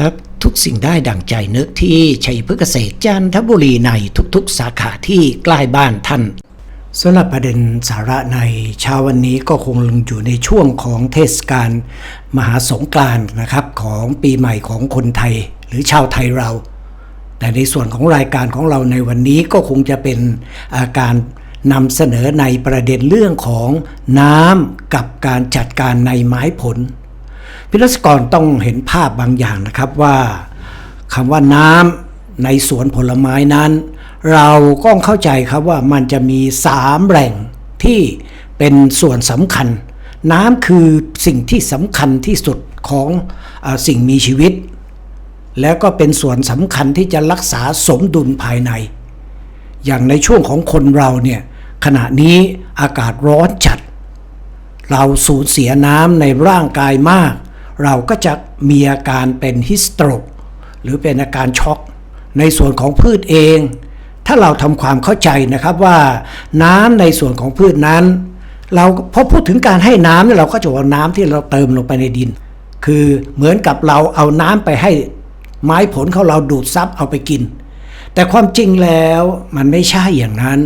ครับ ทุกสิ่งได้ดั่งใจนึกที่ชัยพฤกษ์เกษตรจันทบุรีในทุกๆ สาขาที่ใกล้บ้านท่านสำหรับประเด็นสาระในเช้าวันนี้ก็คงอยู่ในช่วงของเทศกาลมหาสงกรานต์นะครับของปีใหม่ของคนไทยหรือชาวไทยเรา แต่ในส่วนของรายการของเราในวันนี้ก็คงจะเป็นอาการนำเสนอในประเด็นเรื่องของน้ำกับการจัดการในไม้ผล พิรัศกรต้องเห็นภาพบางอย่างนะครับว่าคำว่าน้ำในสวนผลไม้นั้น เราก็เข้าใจครับว่ามันจะมีสามแหล่งที่เป็นส่วนสำคัญ น้ำคือสิ่งที่สำคัญที่สุดของออสิ่งมีชีวิต แล้วก็เป็นส่วนสำคัญที่จะรักษาสมดุลภายใน อย่างในช่วงของคนเราเนี่ยขณะนี้อากาศร้อนจัด เราสูญเสียน้ำในร่างกายมาก เราก็จะมีอาการเป็นฮิสโตรกหรือเป็นอาการช็อก ในส่วนของพืชเอง ถ้าเราทำความเข้าใจนะครับว่าน้ำในส่วนของพืชนั้น เราพอพูดถึงการให้น้ำเนี่ยเราก็จะว่าน้ำที่เราเติมลงไปในดิน คือเหมือนกับเราเอาน้ำไปให้ไม้ผลของเราดูดซับเอาไปกิน แต่ความจริงแล้วมันไม่ใช่อย่างนั้น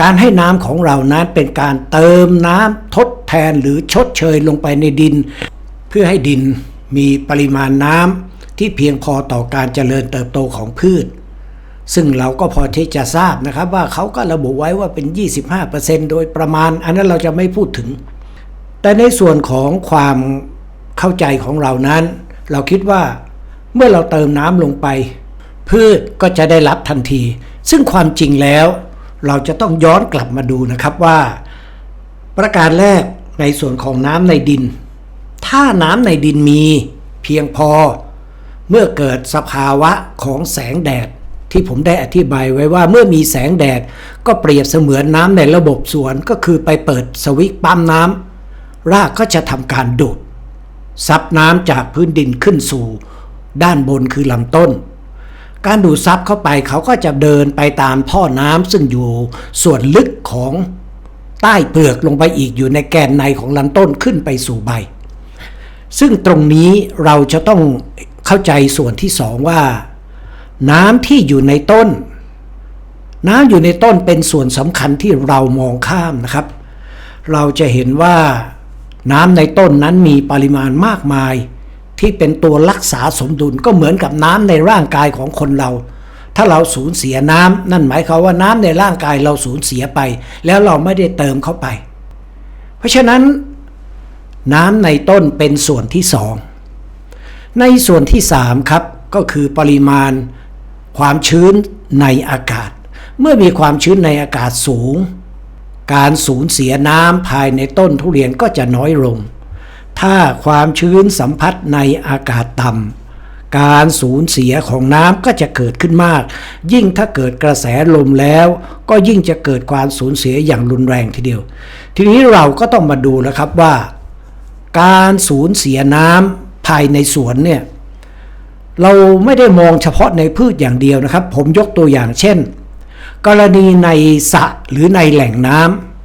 การให้น้ำของเรานั้นเป็นการเติมน้ำทดแทนหรือชดเชยลงไปในดิน เพื่อให้ดินมีปริมาณน้ำที่เพียงพอต่อการเจริญเติบโตของพืช ซึ่งเราก็พอที่จะทราบนะครับว่าเขาก็ระบุไว้ว่าเป็น 25%โดยประมาณ อันนั้นเราจะไม่พูดถึง แต่ในส่วนของความเข้าใจของเรานั้น เราคิดว่าเมื่อเราเติมน้ำลงไป พืชก็จะได้รับทันที ซึ่งความจริงแล้ว เราจะต้องย้อนกลับมาดูนะครับว่า ประการแรกในส่วนของน้ำในดิน ถ้าน้ำในดินมีเพียงพอ เมื่อเกิดสภาวะของแสงแดดที่ผมได้อธิบายไว้ว่าเมื่อมีแสงแดดก็เปรียบเสมือนน้ำในระบบสวนก็คือไปเปิดสวิตช์ปั๊มน้ำรากก็จะทำการดูดซับน้ำจากพื้นดินขึ้นสู่ ด้านบนคือลำต้น การดูดซับเข้าไปเขาก็จะเดินไปตามท่อน้ำซึ่งอยู่ส่วนลึกของใต้เปลือกลงไปอีกอยู่ในแกนในของลำต้นขึ้นไปสู่ใบ ซึ่งตรงนี้เราจะต้องเข้าใจส่วนที่สองว่า น้ำที่อยู่ในต้น น้ำอยู่ในต้นเป็นส่วนสำคัญที่เรามองข้ามนะครับ เราจะเห็นว่าน้ำในต้นนั้นมีปริมาณมากมาย ที่เป็นตัวรักษาสมดุลก็เหมือนกับน้ำในร่างกายของคนเรา ถ้าเราสูญเสียน้ำนั่นหมายความว่าน้ำในร่างกายเราสูญเสียไป แล้วเราไม่ได้เติมเข้าไป เพราะฉะนั้น น้ำในต้นเป็นส่วนที่สองในส่วนที่สามครับก็คือปริมาณความชื้นในอากาศ เมื่อมีความชื้นในอากาศสูง การสูญเสียน้ำภายในต้นทุเรียนก็จะน้อยลง ถ้าความชื้นสัมผัสในอากาศต่ำการสูญเสียของน้ำก็จะเกิดขึ้นมาก ยิ่งถ้าเกิดกระแสลมแล้ว ก็ยิ่งจะเกิดความสูญเสียอย่างรุนแรงทีเดียว ทีนี้เราก็ต้องมาดูแล้วครับว่า การสูญเสียน้ำภายในสวนเนี่ยเราไม่ได้มองเฉพาะในพืชอย่างเดียวนะครับ ผมยกตัวอย่างเช่น กรณีในสระหรือในแหล่งน้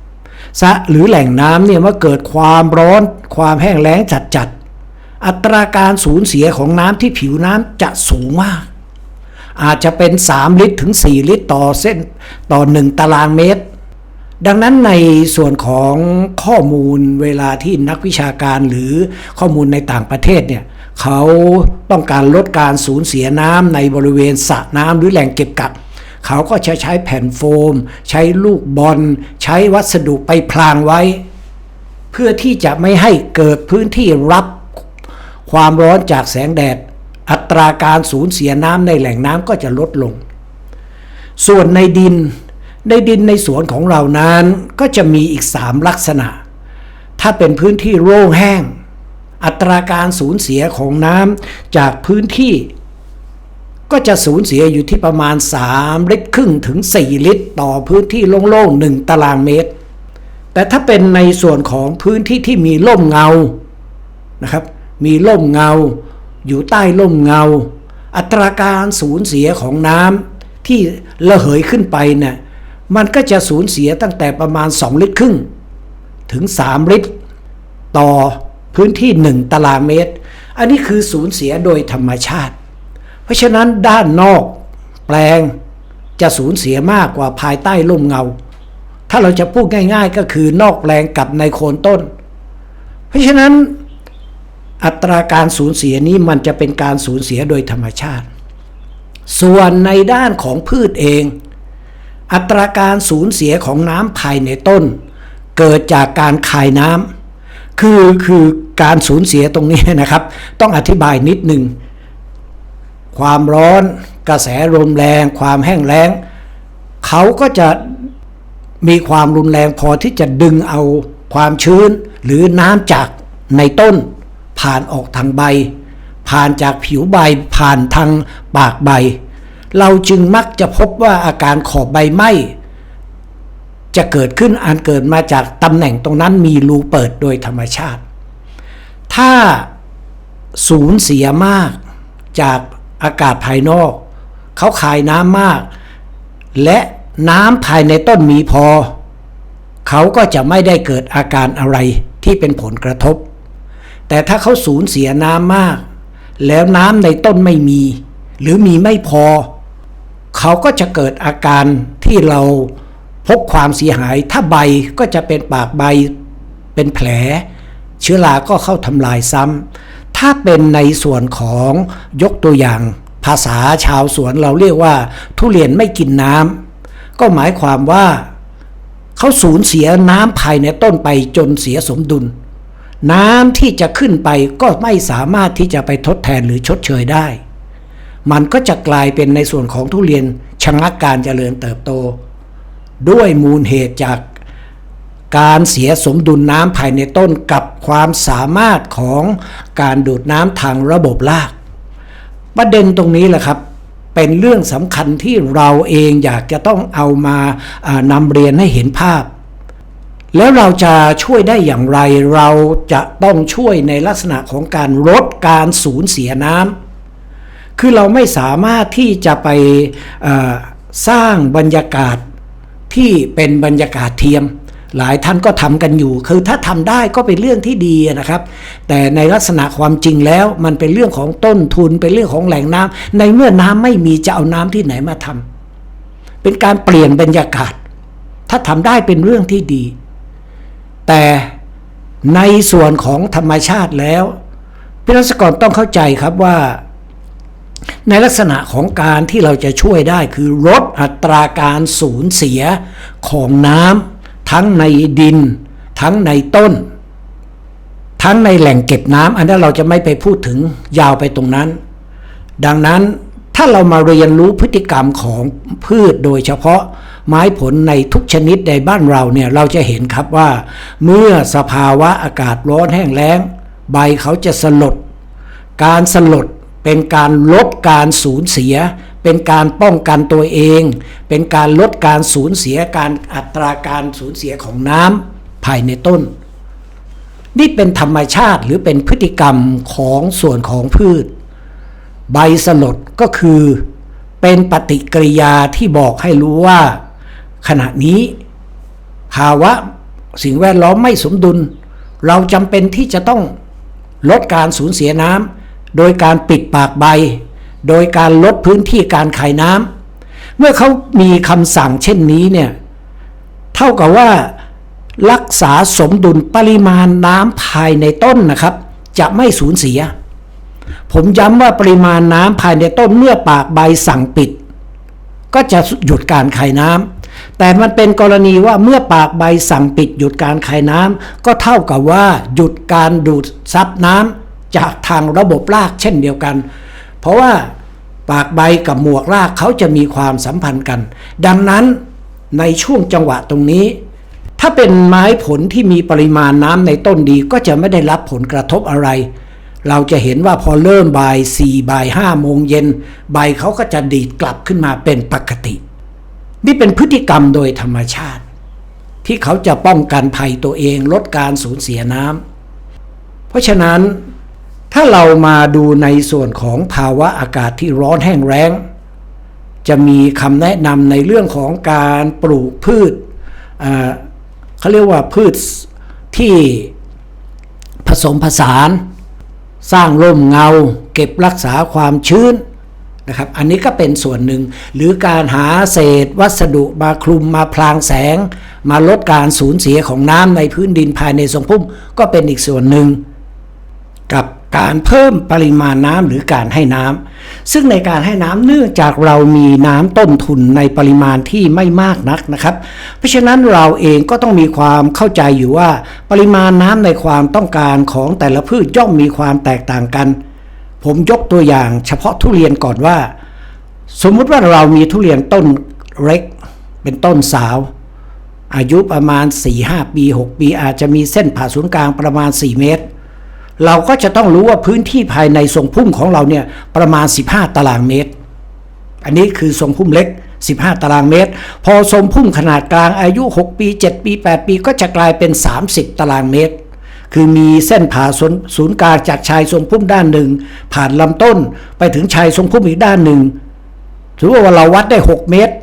ำสระหรือแหล่งน้ำเนี่ยเมื่อเกิดความร้อนความแห้งแล้งจัดๆอัตราการสูญเสียของน้ำที่ผิวน้ำจะสูงมาก อาจจะเป็น 3 ลิตรถึง 4 ลิตรต่อเส้นต่อ 1 ตารางเมตร ดังนั้นในส่วนของข้อมูลเวลาที่นักวิชาการหรือข้อมูลในต่างประเทศเนี่ยเขาต้องการลดการสูญเสียน้ำในบริเวณสระน้ำหรือแหล่งเก็บกักเขาก็จะใช้แผ่นโฟม ใช้ลูกบอล ใช้วัสดุไปพรางไว้ เพื่อที่จะไม่ให้เกิดพื้นที่รับความร้อนจากแสงแดด อัตราการสูญเสียน้ำในแหล่งน้ำก็จะลดลง ส่วนในดิน ในดินในสวนของเรานั้นก็จะมีอีก3ลักษณะ ถ้าเป็นพื้นที่โล่งแห้ง อัตราการสูญเสียของน้ำจากพื้นที่ ก็จะสูญเสียอยู่ที่ประมาณ 3 ลิตรครึ่งถึง 4 ลิตร ต่อพื้นที่โล่งๆ1ตารางเมตร แต่ถ้าเป็นในส่วนของพื้นที่ที่มีร่มเงานะครับ มีร่มเงา อยู่ใต้ร่มเงา อัตราการสูญเสียของน้ำที่ระเหยขึ้นไปเนี่ย มันก็จะสูญเสียตั้งแต่ประมาณ 2 ลิตรครึ่ง ถึง 3 ลิตร ต่อพื้นที่ 1 ตารางเมตร อันนี้คือสูญเสียโดยธรรมชาติ เพราะฉะนั้นด้านนอกแปลงจะสูญเสียมากกว่าภายใต้ร่มเงา ถ้าเราจะพูดง่าย ๆ ก็คือนอกแปลงกับในโคนต้น เพราะฉะนั้นอัตราการสูญเสียนี้มันจะเป็นการสูญเสียโดยธรรมชาติ ส่วนในด้านของพืชเอง อัตราการสูญเสียของน้ำภายในต้น เกิดจากการคายน้ำคือคือการสูญเสียตรงนี้นะครับ ต้องอธิบายนิดหนึ่งความร้อนกระแสลมแรง ความแห้งแล้งเขาก็จะมีความรุนแรงพอที่จะดึงเอาความชื้นหรือน้ำจากในต้น ผ่านออกทางใบ ผ่านจากผิวใบผ่านทางปากใบ เราจึงมักจะพบว่าอาการขอบใบไหม้จะเกิดขึ้นอันเกิดมาจากตำแหน่งตรงนั้นมีรูเปิดโดยธรรมชาติ ถ้าสูญเสียมากจากอากาศภายนอก เขาขายน้ำมาก และน้ำภายในต้นมีพอ เขาก็จะไม่ได้เกิดอาการอะไรที่เป็นผลกระทบ แต่ถ้าเขาสูญเสียน้ำมาก แล้วน้ำในต้นไม่มี หรือมีไม่พอ เขาก็จะเกิดอาการที่เราพบความเสียหาย ถ้าใบก็จะเป็นปากใบเป็นแผล เชื้อราก็เข้าทำลายซ้ำถ้าเป็นในส่วนของยกตัวอย่าง ภาษาชาวสวนเราเรียกว่า ทุเรียนไม่กินน้ำก็หมายความว่าเขาสูญเสียน้ำภายในต้นไปจนเสียสมดุล น้ำที่จะขึ้นไปก็ไม่สามารถที่จะไปทดแทนหรือชดเชยได้ มันก็จะกลายเป็นในส่วนของทุเรียนชะงักการเจริญเติบโต ด้วยมูลเหตุจากการเสียสมดุลน้ำภายในต้นกับความสามารถของการดูดน้ำทางระบบราก ประเด็นตรงนี้แหละครับเป็นเรื่องสำคัญที่เราเองอยากจะต้องเอามาานำเรียนให้เห็นภาพ แล้วเราจะช่วยได้อย่างไรเราจะต้องช่วยในลักษณะของการลดการสูญเสียน้ำ คือเราไม่สามารถที่จะไปสร้างบรรยากาศที่เป็นบรรยากาศเทียม หลายท่านก็ทำกันอยู่ คือถ้าทำได้ก็เป็นเรื่องที่ดีนะครับ แต่ในลักษณะความจริงแล้วมันเป็นเรื่องของต้นทุน เป็นเรื่องของแหล่งน้ำในเมื่อน้ำไม่มีจะเอาน้ำที่ไหนมาทำเป็นการเปลี่ยนบรรยากาศ ถ้าทำได้เป็นเรื่องที่ดี แต่ในส่วนของธรรมชาติแล้วพี่รัศกรต้องเข้าใจครับว่า ในลักษณะของการที่เราจะช่วยได้คือลดอัตราการสูญเสียของน้ำทั้งในดิน ทั้งในต้น ทั้งในแหล่งเก็บน้ำอันนั้นเราจะไม่ไปพูดถึงยาวไปตรงนั้น ดังนั้นถ้าเรามาเรียนรู้พฤติกรรมของพืชโดยเฉพาะไม้ผลในทุกชนิดในบ้านเราเนี่ยเราจะเห็นครับว่า เมื่อสภาวะอากาศร้อนแห้งแล้ง ใบเขาจะสลด การสลด เป็นการลดการสูญเสีย เป็นการป้องกันตัวเอง เป็นการลดการสูญเสียการอัตราการสูญเสียของน้ำภายในต้น นี่เป็นธรรมชาติหรือเป็นพฤติกรรมของส่วนของพืช ใบสลดก็คือ เป็นปฏิกิริยาที่บอกให้รู้ว่า ขณะนี้ภาวะสิ่งแวดล้อมไม่สมดุล เราจำเป็นที่จะต้องลดการสูญเสียน้ำ โดยการปิดปากใบ โดยการลดพื้นที่การขายน้ำเมื่อเขามีคำสั่งเช่นนี้เนี่ยเท่ากับว่ารักษาสมดุลปริมาณน้ำภายในต้นนะครับ จะไม่สูญเสีย ผมย้ำว่าปริมาณน้ำภายในต้นเมื่อปากใบสั่งปิด ก็จะหยุดการขายน้ำแต่มันเป็นกรณีว่าเมื่อปากใบสั่งปิดหยุดการขายน้ำก็เท่ากับว่าหยุดการดูดซับน้ำ จากทางระบบรากเช่นเดียวกัน เพราะว่าปากใบกับหมวกรากเขาจะมีความสัมพันธ์กัน ดังนั้นในช่วงจังหวะตรงนี้ ถ้าเป็นไม้ผลที่มีปริมาณน้ำในต้นดีก็จะไม่ได้รับผลกระทบอะไร เราจะเห็นว่าพอเริ่มบ่ายสี่บ่ายห้าโมงเย็น ใบเขาก็จะดีดกลับขึ้นมาเป็นปกติ นี่เป็นพฤติกรรมโดยธรรมชาติ ที่เขาจะป้องกันภัยตัวเองลดการสูญเสียน้ำเพราะฉะนั้น ถ้าเรามาดูในส่วนของภาวะอากาศที่ร้อนแห้งแล้ง จะมีคำแนะนำในเรื่องของการปลูกพืชเขาเรียกว่าพืชที่ผสมผสาน สร้างร่มเงา เก็บรักษาความชื้นนะครับ อันนี้ก็เป็นส่วนหนึ่ง หรือการหาเศษวัสดุมาคลุมมาพรางแสง มาลดการสูญเสียของน้ำในพื้นดินภายในทรงพุ่มก็เป็นอีกส่วนหนึ่ง กับ การเพิ่มปริมาณน้ำหรือการให้น้ำซึ่งในการให้น้ำเนื่องจากเรามีน้ำต้นทุนในปริมาณที่ไม่มากนักนะครับ เพราะฉะนั้นเราเองก็ต้องมีความเข้าใจอยู่ว่า ปริมาณน้ำในความต้องการของแต่ละพืชย่อมมีความแตกต่างกัน ผมยกตัวอย่างเฉพาะทุเรียนก่อนว่า สมมุติว่าเรามีทุเรียนต้นเล็ก เป็นต้นสาวอายุประมาณ 4-5 ปี 6 ปี อาจจะมีเส้นผ่าศูนย์กลางประมาณ 4 เมตร เราก็จะต้องรู้ว่าพื้นที่ภายในทรงพุ่มของเราเนี่ยประมาณ 15 ตารางเมตร อันนี้คือทรงพุ่มเล็ก 15 ตารางเมตร พอทรงพุ่มขนาดกลางอายุ 6 ปี 7 ปี 8 ปี ก็จะกลายเป็น 30 ตารางเมตร คือมีเส้นผ่าศูนย์กลางจากชายทรงพุ่มด้านหนึ่ง ผ่านลำต้นไปถึงชายทรงพุ่มอีกด้านหนึ่งถือว่าเราวัดได้ 6 เมตร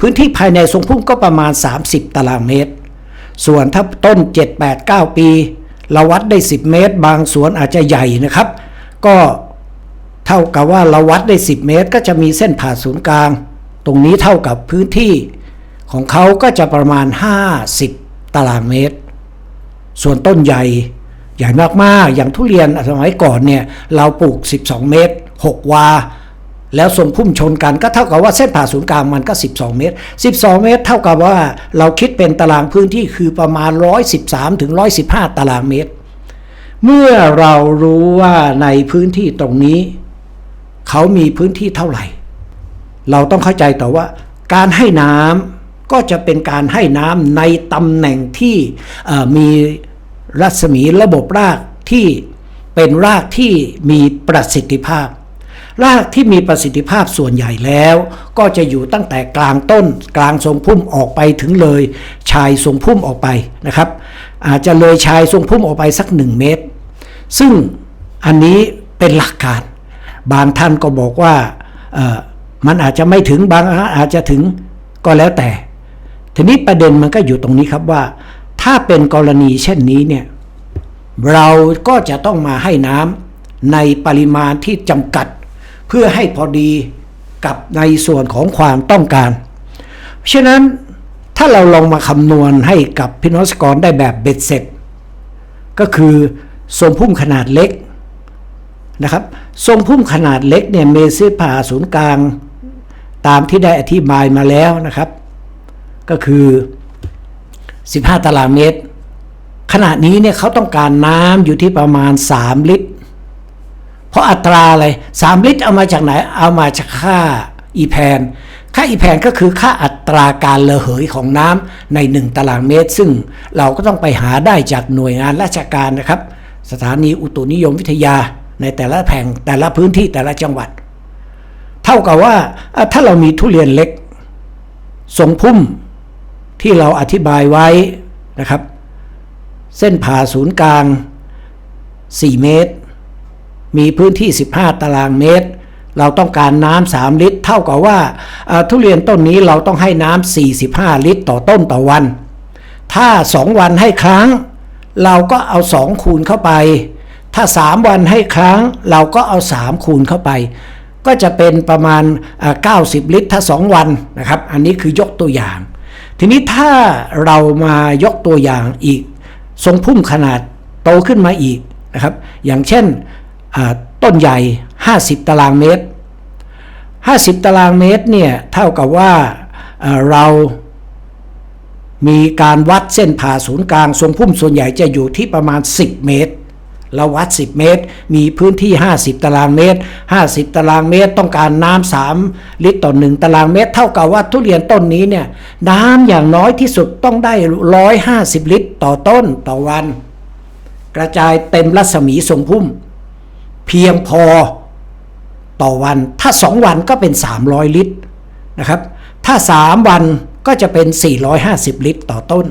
พื้นที่ภายในทรงพุ่มก็ประมาณ 30 ตารางเมตร ส่วนถ้าต้น 7 8 9 ปี เราวัดได้ 10 เมตร บางสวนอาจจะใหญ่นะครับ ก็เท่ากับว่าเราวัดได้ 10 เมตร ก็จะมีเส้นผ่าศูนย์กลาง ตรงนี้เท่ากับพื้นที่ของเขาก็จะประมาณ 50 ตารางเมตร ส่วนต้นใหญ่ใหญ่มากๆ อย่างทุเรียนสมัยก่อนเนี่ย เราปลูก 12 เมตร 6 วา แล้วทรงพุ่มชนกันก็เท่ากับว่าเส้นผ่าศูนย์กลางมันก็ 12 เมตร 12 เมตร เท่ากับว่าเราคิดเป็นตารางพื้นที่คือประมาณ 113 ถึง 115 ตารางเมตร เมื่อเรารู้ว่าในพื้นที่ตรงนี้ เขามีพื้นที่เท่าไหร่ เราต้องเข้าใจต่อว่า การให้น้ำก็จะเป็นการให้น้ำในตำแหน่งที่มีรัศมีระบบรากที่เป็นรากที่มีประสิทธิภาพ รากที่มีประสิทธิภาพส่วนใหญ่แล้ว ก็จะอยู่ตั้งแต่กลางต้น กลางทรงพุ่มออกไปถึงเลยชายทรงพุ่มออกไปนะครับ อาจจะเลยชายทรงพุ่มออกไปสักหนึ่งเมตร ซึ่งอันนี้เป็นหลักการ บางท่านก็บอกว่ามันอาจจะไม่ถึงบางอาจจะถึงก็แล้วแต่ ทีนี้ประเด็นมันก็อยู่ตรงนี้ครับว่า ถ้าเป็นกรณีเช่นนี้เนี่ยเราก็จะต้องมาให้น้ำในปริมาณที่จำกัด เพื่อให้พอดีกับในส่วนของความต้องการ ฉะนั้นถ้าเราลองมาคำนวณให้กับพี่น้องเกรได้แบบเบ็ดเสร็จ ก็คือทรงพุ่มขนาดเล็กนะครับทรงพุ่มขนาดเล็กเนี่ยเมเซผ่าศูนย์กลาง ตามที่ได้อธิบายมาแล้วนะครับ ก็คือ 15 ตารางเมตร ขณะนี้เนี่ยเขาต้องการน้ำอยู่ที่ประมาณ 3 ลิตร เพราะอัตราอะไร3ลิตรเอามาจากไหน เอามาจากค่าอีแพน ค่าอีแพนก็คือค่าอัตราการระเหยของน้ำใน 1 ตารางเมตร ซึ่งเราก็ต้องไปหาได้จากหน่วยงานราชการนะครับ สถานีอุตุนิยมวิทยาในแต่ละแห่งแต่ละพื้นที่แต่ละจังหวัด เท่ากับว่าถ้าเรามีทุเรียนเล็กทรงพุ่มที่เราอธิบายไว้นะครับ เส้นผ่าศูนย์กลาง 4 เมตร มีพื้นที่ 15 ตารางเมตร เราต้องการน้ำ3ลิตร เท่ากับว่าทุเรียนต้นนี้เราต้องให้น้ำ45 ลิตรต่อต้นต่อวัน ถ้า 2 วันให้ครั้ง เราก็เอา 2 คูณเข้าไป ถ้า 3 วันให้ครั้ง เราก็เอา 3 คูณเข้าไป ก็จะเป็นประมาณอ่า90 ลิตร ถ้า 2 วันนะครับ อันนี้คือยกตัวอย่าง ทีนี้ถ้าเรามายกตัวอย่างอีกทรงพุ่มขนาดโตขึ้นมาอีกนะครับ อย่างเช่น ต้นใหญ่ 50 ตารางเมตร 50 ตารางเมตรเนี่ยเท่ากับว่าเรามีการวัดเส้นผ่าศูนย์กลางทรงพุ่มส่วนใหญ่จะอยู่ที่ประมาณ 10 เมตรเราวัด 10 เมตร มีพื้นที่ 50 ตารางเมตร 50 ตารางเมตร ต้องการน้ำ3ลิตรต่อ 1 ตารางเมตร เท่ากับว่าทุเรียนต้นนี้เนี่ย น้ำอย่างน้อยที่สุดต้องได้ 150 ลิตรต่อต้นต่อวัน กระจายเต็มรัศมีทรงพุ่ม เพียงพอต่อวัน ถ้า 2 วันก็เป็น 300 ลิตรนะครับ ถ้า 3 วันก็จะเป็น 450 ลิตรต่อต้น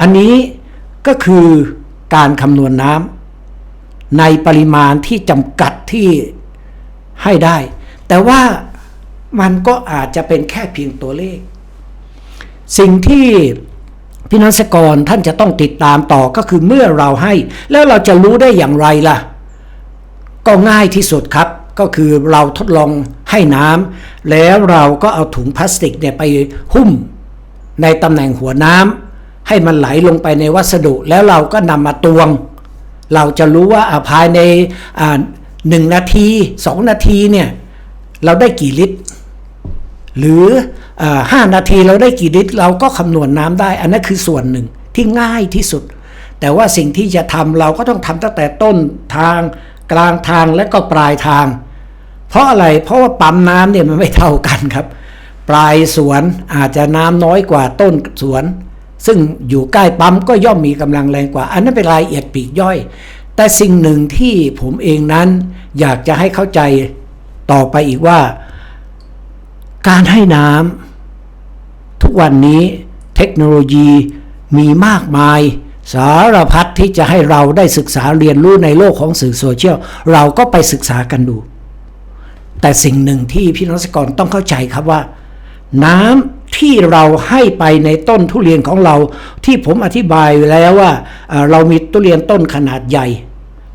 อันนี้ก็คือการคำนวณน้ำในปริมาณที่จำกัดที่ให้ได้ แต่ว่ามันก็อาจจะเป็นแค่เพียงตัวเลข สิ่งที่พี่นักษกรท่านจะต้องติดตามต่อก็คือเมื่อเราให้ แล้วเราจะรู้ได้อย่างไรล่ะ ก็ง่ายที่สุดครับ ก็คือเราทดลองให้น้ำแล้วเราก็เอาถุงพลาสติกเนี่ยไปหุ้มในตำแหน่งหัวน้ำให้มันไหลลงไปในวัสดุแล้วเราก็นำมาตวง เราจะรู้ว่าอ่าภายในอ่าหนึ่งนาทีสองนาทีเนี่ยเราได้กี่ลิตร หรืออาห้านาทีเราได้กี่ลิตร เราก็คำนวณน้ำได้ อันนั้นคือส่วนหนึ่งที่ง่ายที่สุด แต่ว่าสิ่งที่จะทำเราก็ต้องทำตั้งแต่ต้นทาง กลางทางและก็ปลายทาง เพราะอะไรเพราะว่าปั๊มน้ำเนี่ยมันไม่เท่ากันครับ ปลายสวนอาจจะน้ำน้อยกว่าต้นสวน ซึ่งอยู่ใกล้ปั๊มก็ย่อมมีกำลังแรงกว่า อันนั้นเป็นรายละเอียดปีกย่อย แต่สิ่งหนึ่งที่ผมเองนั้นอยากจะให้เข้าใจต่อไปอีกว่า การให้น้ำทุกวันนี้เทคโนโลยีมีมากมาย สารพัดที่จะให้เราได้ศึกษาเรียนรู้ในโลกของสื่อโซเชียลเราก็ไปศึกษากันดู แต่สิ่งหนึ่งที่พี่น้องเกษตรกรต้องเข้าใจครับว่า น้ำที่เราให้ไปในต้นทุเรียนของเรา ที่ผมอธิบายไว้แล้วว่าเอ่อเรามีทุเรียนต้นขนาดใหญ่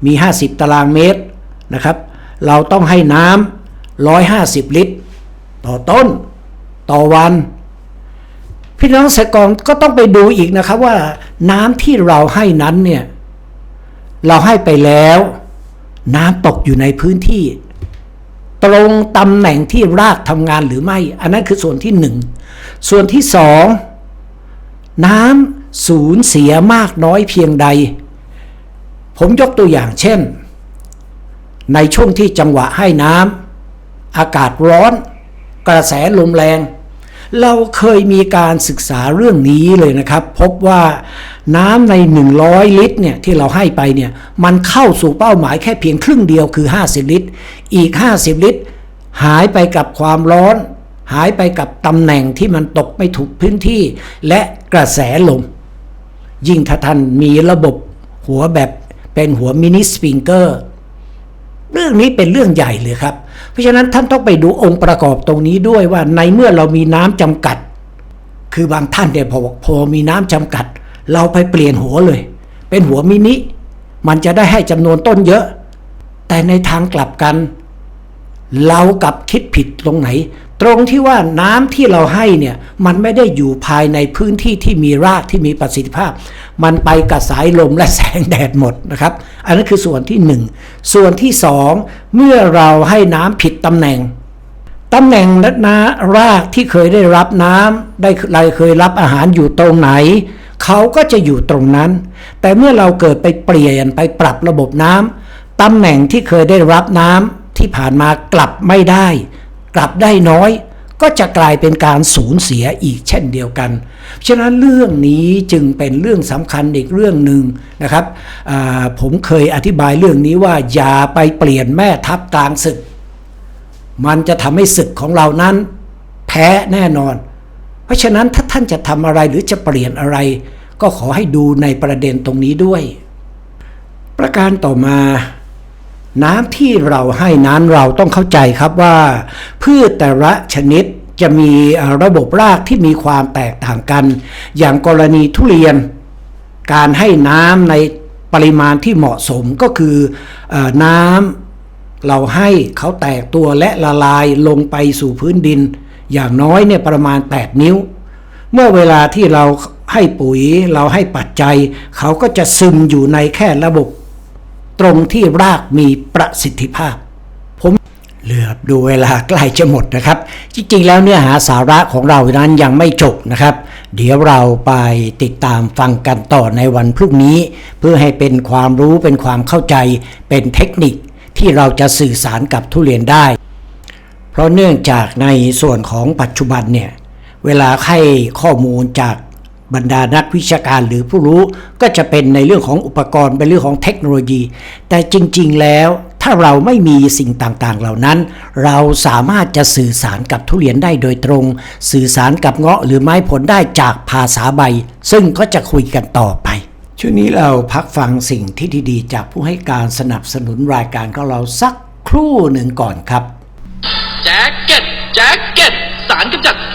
มี 50 ตารางเมตรนะครับ เราต้องให้น้ำ150 ลิตร ต่อต้น ต่อวัน พี่น้องเกษตรกรก็ต้องไปดูอีกนะครับว่าน้ำที่เราให้นั้นเนี่ย เราให้ไปแล้ว น้ำตกอยู่ในพื้นที่ ตรงตำแหน่งที่รากทำงานหรือไม่ อันนั้นคือส่วนที่หนึ่งส่วนที่สองน้ำสูญเสียมากน้อยเพียงใด ผมยกตัวอย่างเช่น ในช่วงที่จังหวะให้น้ำอากาศร้อน กระแสลมแรง เราเคยมีการศึกษาเรื่องนี้เลยนะครับ พบว่าน้ำใน 100 ลิตรเนี่ยที่เราให้ไปเนี่ยมันเข้าสู่เป้าหมายแค่เพียงครึ่งเดียวคือ 50 ลิตร อีก 50 ลิตร หายไปกับความร้อน หายไปกับตำแหน่งที่มันตกไม่ถูกพื้นที่ และกระแสลม ยิ่งถ้าท่านมีระบบหัวแบบเป็นหัวมินิสปริงเกอร์ เรื่องนี้เป็นเรื่องใหญ่เลยครับ เพราะฉะนั้นท่านต้องไปดูองค์ประกอบตรงนี้ด้วยว่าในเมื่อเรามีน้ำจำกัด คือบางท่านเนี่ยพอพอมีน้ำจำกัด เราไปเปลี่ยนหัวเลย เป็นหัวมินิ มันจะได้ให้จำนวนต้นเยอะ แต่ในทางกลับกัน เรากลับคิดผิดตรงไหน ตรงที่ว่าน้ำที่เราให้เนี่ยมันไม่ได้อยู่ภายในพื้นที่ที่มีรากที่มีประสิทธิภาพ มันไปกับสายลมและแสงแดดหมดนะครับ อันนั้นคือส่วนที่หนึ่งส่วนที่สองเมื่อเราให้น้ำผิดตำแหน่งตำแหน่งนารากที่เคยได้รับน้ำได้เราเคยรับอาหารอยู่ตรงไหน เขาก็จะอยู่ตรงนั้น แต่เมื่อเราเกิดไปเปลี่ยนไปปรับระบบน้ำตำแหน่งที่เคยได้รับน้ำที่ผ่านมากลับไม่ได้ กลับได้น้อย ก็จะกลายเป็นการสูญเสียอีกเช่นเดียวกัน ฉะนั้นเรื่องนี้จึงเป็นเรื่องสำคัญอีกเรื่องหนึ่งนะครับผมเคยอธิบายเรื่องนี้ว่าอย่าไปเปลี่ยนแม่ทัพกลางศึก มันจะทำให้ศึกของเรานั้น แพ้แน่นอน เพราะฉะนั้นถ้าท่านจะทำอะไรหรือจะเปลี่ยนอะไร ก็ขอให้ดูในประเด็นตรงนี้ด้วย ประการต่อมา น้ำที่เราให้นั้นเราต้องเข้าใจครับว่าพืชแต่ละชนิดจะมีระบบรากที่มีความแตกต่างกัน อย่างกรณีทุเรียน การให้น้ำในปริมาณที่เหมาะสมก็คือเออน้ำเราให้เขาแตกตัวและละลายลงไปสู่พื้นดิน อย่างน้อยเนี่ยประมาณ 8 นิ้ว เมื่อเวลาที่เราให้ปุ๋ยเราให้ปัจจัย เขาก็จะซึมอยู่ในแค่ระบบ ตรงที่รากมีประสิทธิภาพ ผมเหลือบดูเวลาใกล้จะหมดนะครับ จริงๆ แล้วเนื้อหาสาระของเรานั้นยังไม่จบนะครับ เดี๋ยวเราไปติดตามฟังกันต่อในวันพรุ่งนี้ เพื่อให้เป็นความรู้เป็นความเข้าใจเป็นเทคนิคที่เราจะสื่อสารกับทุเรียนได้ เพราะเนื่องจากในส่วนของปัจจุบันเนี่ยเวลาให้ข้อมูลจาก บรรดานักวิชาการหรือผู้รู้ก็จะเป็นในเรื่องของอุปกรณ์เป็นเรื่องของเทคโนโลยี แต่จริง ๆ แล้วถ้าเราไม่มีสิ่งต่างๆ เหล่านั้น เราสามารถจะสื่อสารกับทุเรียนได้โดยตรง สื่อสารกับเงาะหรือไม้ผลได้จากภาษาใบ ซึ่งก็จะคุยกันต่อไป ช่วงนี้เราพักฟังสิ่งที่ดีๆ จากผู้ให้การสนับสนุนรายการของเราสักครู่หนึ่งก่อนครับแจ็คเก็ตแจ็ค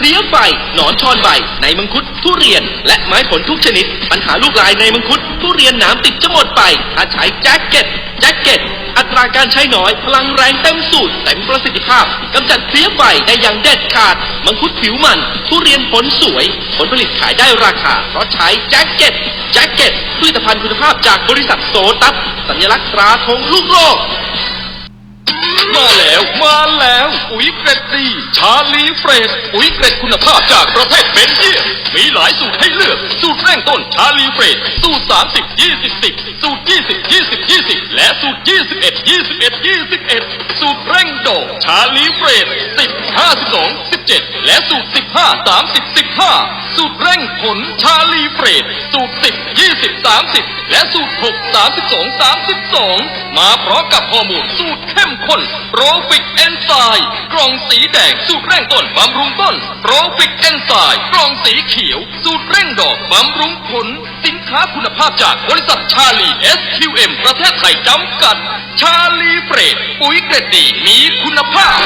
เลี้ยไฟหนอนชอนใบ ในมังคุดทุเรียน และไม้ผลทุกชนิด ปัญหาลูกลายในมังคุดทุเรียนหนามติดจะหมดไปถ้าใช้แจ็คเก็ตแจ็คเก็ตอัตราการใช้น้อยพลังแรงเต็มสูตรเต็มประสิทธิภาพกำจัดเพลี้ยไฟได้อย่างเด็ดขาด มังคุดผิวมัน ทุเรียนผลสวย ผลผลิตขายได้ราคา เพราะใช้แจ็คเก็ตแจ็คเก็ตผลิตภัณฑ์คุณภาพจากบริษัทโซตัสสัญลักษณ์ตราธงลูกโลก มาแล้ว มาแล้ว ปุ๋ยเกรดดี ชาลีเฟรชปุ๋ยเกรดคุณภาพจากประเทศเบลเยียมมีหลายสูตรให้เลือก สูตรเร่งต้นชาลีเฟรชสูตร 30 20 10 สูตร 20 20 20 และสูตร 21 21 21 สูตรเร่งโดชาลีเฟรช10 52 17 และสูตร 15 30 15 สูตรเร่งผลชาลีเฟรชสูตร 10 20 30 และสูตร 6 32 32 มาพร้อมกับฮอร์โมนสูตรเข้มข้นโปรฟิกเอนไซม์กล่องสีแดงสูตรเร่งต้นบำรุงต้นโปรฟิกเอนไซม์กล่องสีเขียว สูตรเร่งดอกบำรุงผล สินค้าคุณภาพจากบริษัทชาลี SQM ประเทศไทยจำกัด ชาลีเฟรดปุ๋ยเกรดดีมีคุณภาพ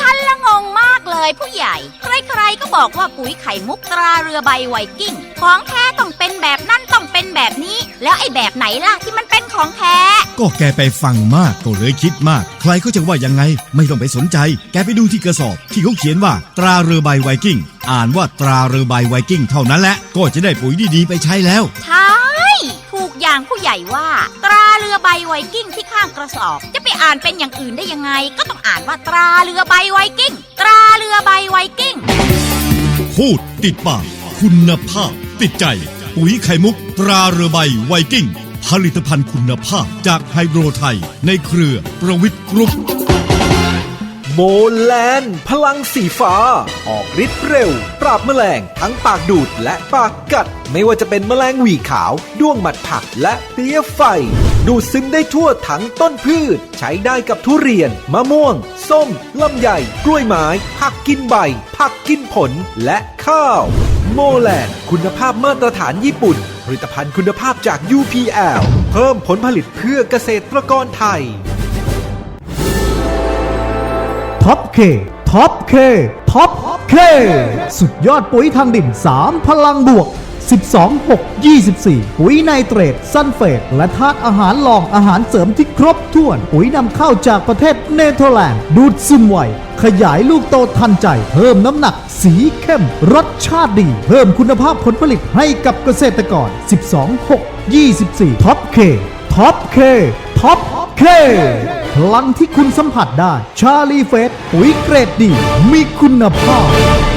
ฉันละงงมากเลยผู้ใหญ่ ใครๆก็บอกว่าปุ๋ยไข่มุกตราเรือใบไวกิ้ง ของแท้ต้องเป็นแบบ เป็นแบบนี้ แล้วไอ้แบบไหนล่ะที่มันเป็นของแท้ ก็แกไปฟังมากก็เลยคิดมาก ใครก็จะว่ายังไง ไม่ต้องไปสนใจ แกไปดูที่กระสอบ ที่เขาเขียนว่า ตราเรือใบไวกิ้ง อ่านว่าตราเรือใบไวกิ้งเท่านั้นแหละ ก็จะได้ปุ๋ยดีๆไปใช้แล้ว ใช่ถูกอย่างผู้ใหญ่ว่า ตราเรือใบไวกิ้งที่ข้างกระสอบ จะไปอ่านเป็นอย่างอื่นได้ยังไง ก็ต้องอ่านว่าตราเรือใบไวกิ้ง ตราเรือใบไวกิ้ง พูดติดปากคุณภาพติดใจ ปุ๋ยไข่มุกตราเรือใบไวกิ้ง ผลิตภัณฑ์คุณภาพจากไฮโดรไทย ในเครือประวิทย์กรุ๊ปโมแลนพลังสีฟ้า ออกฤทธิ์เร็ว ปราบแมลงทั้งปากดูดและปากกัด ไม่ว่าจะเป็นแมลงหวีขาว ด้วงหมัดผักและเพลี้ยไฟ ดูดซึมได้ทั่วทั้งต้นพืช ใช้ได้กับทุเรียน มะม่วง ส้มลำไย กล้วยไม้ ผักกินใบ ผักกินผลและข้าว โมแลนคุณภาพมาตรฐานญี่ปุ่น ผลิตภัณฑ์คุณภาพจาก UPL เพิ่มผลผลิตเพื่อเกษตรกรไทยท็อปเคท็อปเคท็อปเคสุดยอดปุ๋ยทางดิน 3 พลังบวก 12 6 24 ปุ๋ยไนเตรตซัลเฟตและธาตุอาหารรองอาหารเสริมที่ครบถ้วน ปุ๋ยนำเข้าจากประเทศเนเธอร์แลนด์ ดูดซึมไวขยายลูกโตทันใจ เพิ่มน้ำหนัก สีเข้ม รสชาติดี เพิ่มคุณภาพผลผลิตให้กับเกษตรกร 12 6 24 ท็อปเค ท็อปเค ท็อปเคพลังที่คุณสัมผัสได้ ชาลีเฟสปุ๋ยเกรดดี มีคุณภาพ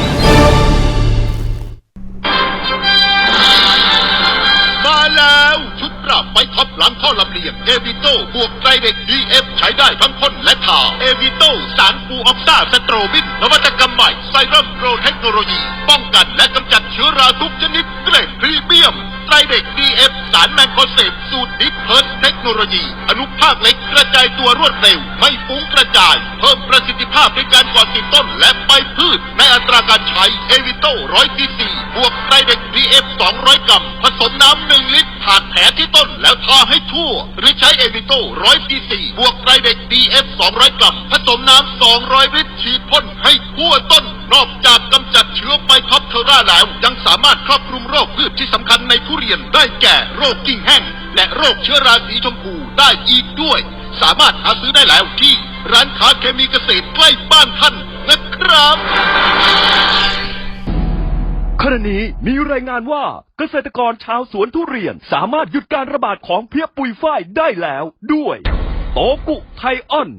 ชุดปรับไฟท็อปหลังท่อลำเลียงเอวิโต้บวกไตรเด็กดีเอฟใช้ได้ทั้งพ่นและทาเอวิโต้สารฟูออกซ่าสโตรบินนวัตกรรมใหม่ไซรัมโปรเทคโนโลยี ป้องกันและกำจัดเชื้อราทุกชนิดเกรดพรีเมียมไตรเด็กดีเอฟสารแมงโกเซบสูตรดิฟเพิร์สเทคโนโลยี อนุภาคเล็กกระจายตัวรวดเร็ว ไม่ฟุ้งกระจาย เพิ่มประสิทธิภาพในการก่อติดต้นและใบพืช ในอัตราการใช้เอวิโต้ร้อยซีซีบวกไตรเด็กดีเอฟสองร้อยกรัมผสมน้ำหนึ่งลิตร ผ่านแผลที่ต้นแล้วทาให้ทั่ว หรือใช้เอวิโต้ร้อยซีซีบวกไตรเด็กดีเอฟสองร้อยกรัม ผสมน้ำสองร้อยลิตรฉีดพ่นให้ทั่วต้น นอกจากกำจัดเชื้อไบท็อปเทอร่าแล้ว ยังสามารถครอบคลุมโรคพืชที่สำคัญในทุเรียนได้แก่โรคกิ่งแห้ง และโรคเชื้อราสีชมพูได้อีกด้วย สามารถหาซื้อได้แล้วที่ร้านค้าเคมีเกษตรใกล้บ้านท่านนะครับ ขณะนี้มีรายงานว่าเกษตรกรชาวสวนทุเรียนสามารถหยุดการระบาดของเพี้ยปุยฝ้ายได้แล้วด้วย โตกุไทออน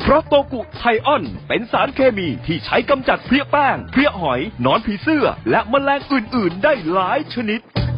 เพราะโตกุไทออนเป็นสารเคมีที่ใช้กำจัดเพลี้ยแป้ง เพลี้ยหอย หนอนผีเสื้อ และแมลงอื่น ๆ ได้หลายชนิด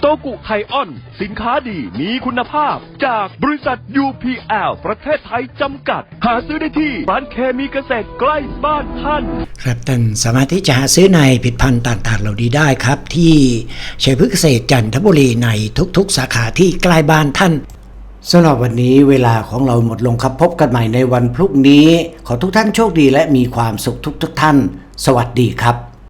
โตกุไทออน สินค้าดีมีคุณภาพ จากบริษัท UPL ประเทศไทยจำกัด หาซื้อได้ที่ร้านเคมีเกษตรใกล้บ้านท่าน ครับท่านสามารถที่จะหาซื้อในผลิดพันธ์ต่างๆ เหล่านี้ได้ครับ ที่ชัยพฤกษ์เกษตรจันทบุรีในทุกๆ สาขาที่ใกล้บ้านท่านสำหรับวันนี้เวลาของเราหมดลงครับพบกันใหม่ในวันพรุ่งนี้ ขอทุกท่านโชคดีและมีความสุขทุกๆท่าน สวัสดีครับ